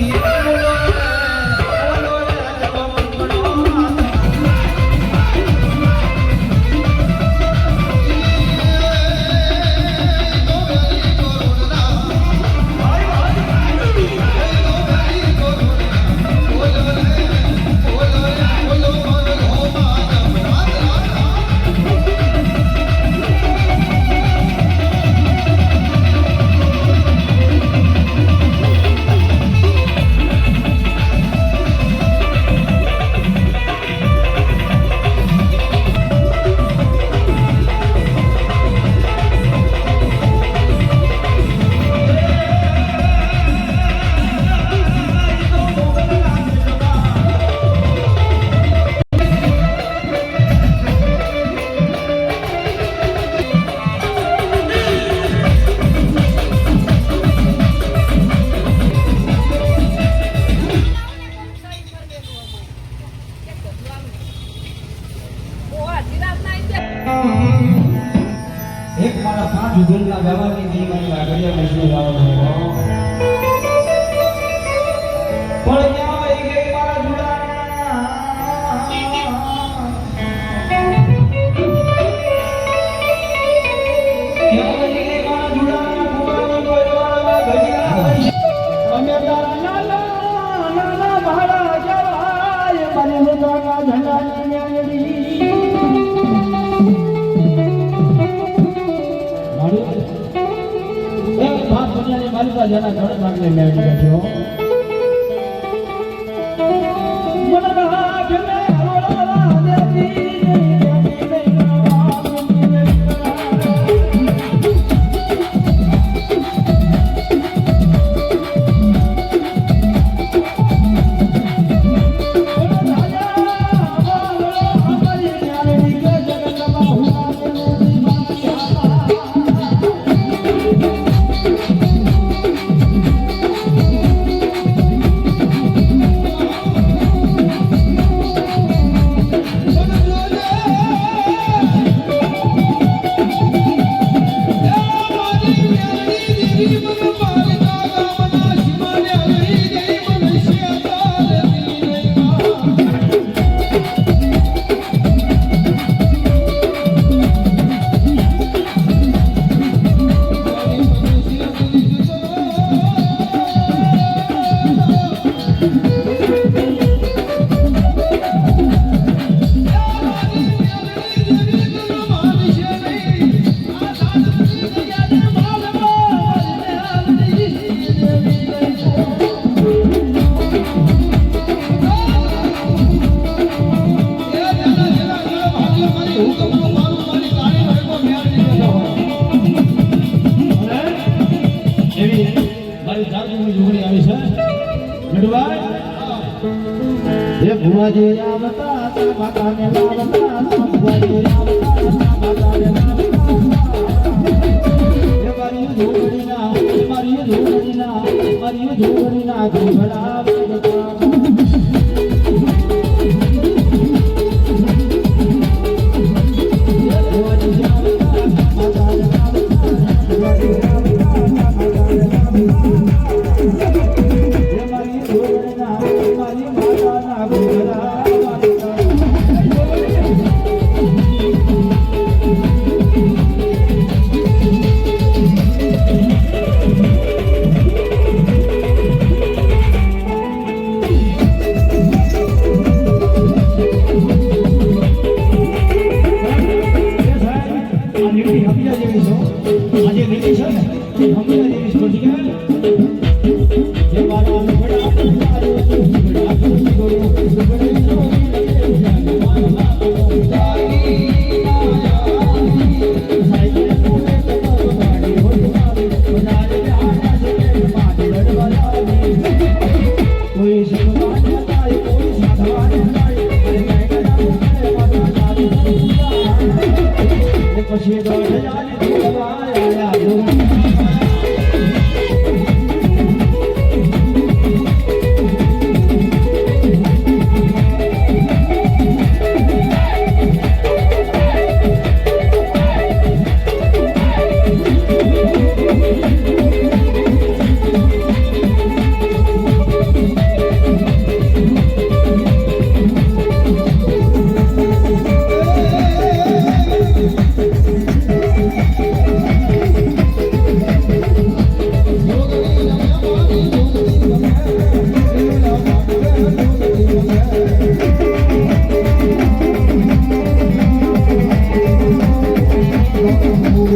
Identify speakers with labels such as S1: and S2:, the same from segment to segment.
S1: you. જુદુલના ગાવાની દીકરી આગળિયા મજૂર આવવાનો જેના જળ ભાગને મેળવી બેઠો જાદુની જોગણી આવી છે. ગઢવાય હે ભુવાજી આવતા માતાને લાવતા ભુવાજી આવતા માતાને લાવતા મારી જોગણી ના મારી જોગણી ના ઘોડા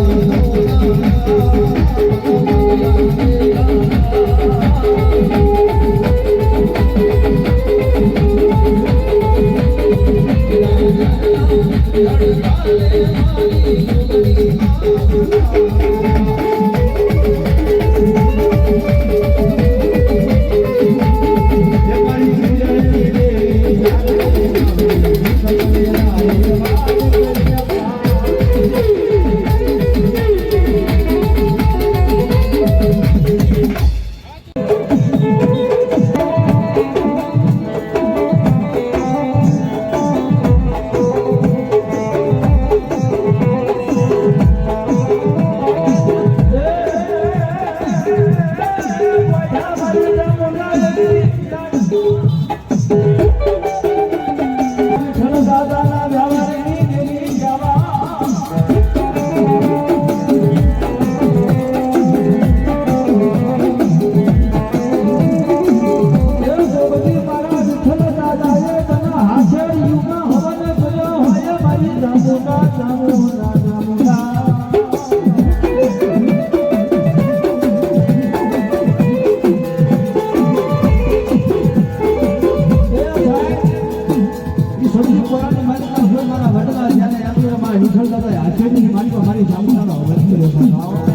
S1: Música 卖农村的在啊，绝对是蛮多蛮多项目上的，我们这个。